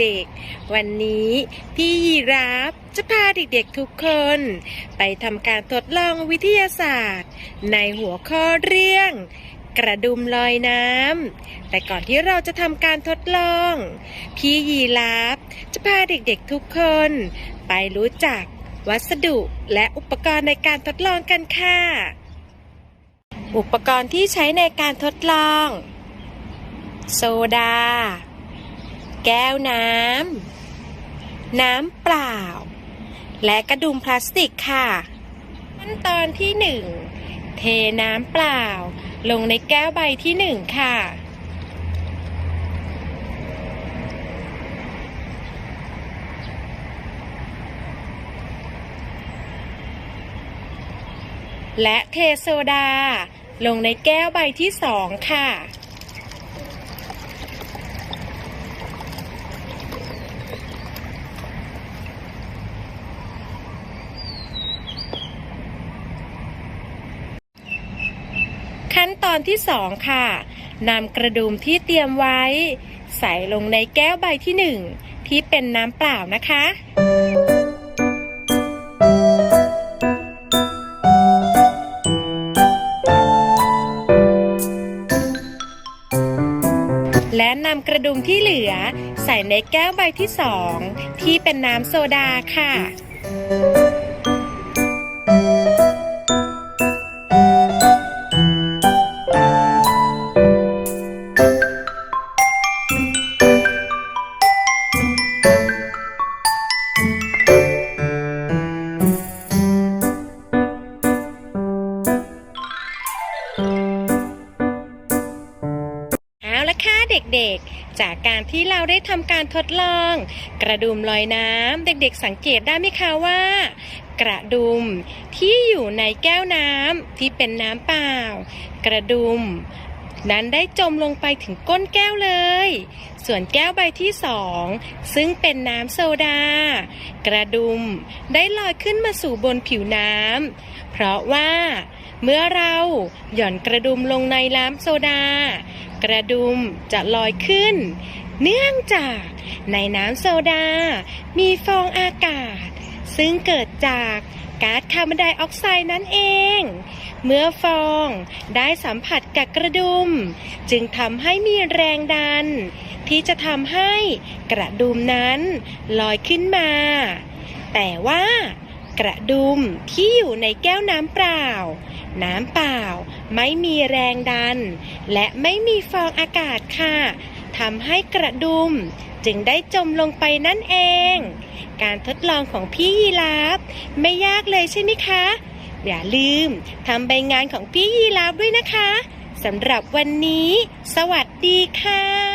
เด็กๆ วันนี้พี่ยีราฟจะพาเด็กๆทุกคน ไปทำการทดลองวิทยาศาสตร์ ในหัวข้อเรื่อง กระดุมลอยน้ำ แต่ก่อนที่เราจะทำการทดลอง พี่ยีราฟจะพาเด็กๆทุกคน ไปรู้จักวัสดุและอุปกรณ์ในการทดลองกันค่ะ อุปกรณ์ที่ใช้ในการทดลอง โซดา แก้วน้ำ น้ำเปล่า และกระดุมพลาสติกค่ะ ขั้นตอนที่หนึ่งเทน้ำเปล่า ลงในแก้วใบที่หนึ่งค่ะ และเทโซดา ลงในแก้วใบที่สองค่ะ ขั้น ตอนที่สองค่ะนำกระดุมที่เตรียมไว้ ใส่ลงในแก้วใบที่หนึ่งที่เป็นน้ำเปล่านะคะและนำกระดุมที่เหลือ ใส่ในแก้วใบที่สองที่เป็นน้ำโซดาค่ะ ละค่ะเด็กๆ จากการที่เราได้ทำการทดลอง กระดุมลอยน้ำเด็กๆ สังเกตได้ไหมคะว่า กระดุมที่อยู่ในแก้วน้ำที่เป็นน้ำเปล่า กระดุม นั้นได้จมลงไปถึงก้นแก้วเลย ส่วนแก้วใบที่สองซึ่งเป็นน้ำโซดา กระดุมได้ลอยขึ้นมาสู่บนผิวน้ำเพราะว่า เมื่อเราหย่อนกระดุมลงในน้ำโซดา กระดุมจะลอยขึ้น เนื่องจากในน้ำโซดา มีฟองอากาศ ซึ่งเกิดจาก ก๊าซคาร์บอนไดออกไซด์นั่นเอง เมื่อฟองได้สัมผัสกับกระดุม จึงทำให้มีแรงดัน ที่จะทำให้กระดุมนั้นลอยขึ้นมา แต่ว่ากระดุมที่อยู่ในแก้วน้ำเปล่า น้ำเปล่าไม่มีแรงดัน และไม่มีฟองอากาศค่ะทำให้กระดุมจึงได้จมลงไปนั่นเอง การทดลองของพี่ยีราฟไม่ยากเลยใช่ไหมคะ อย่าลืมทำใบงานของพี่ยีราฟด้วยนะคะสำหรับวันนี้ สวัสดีค่ะ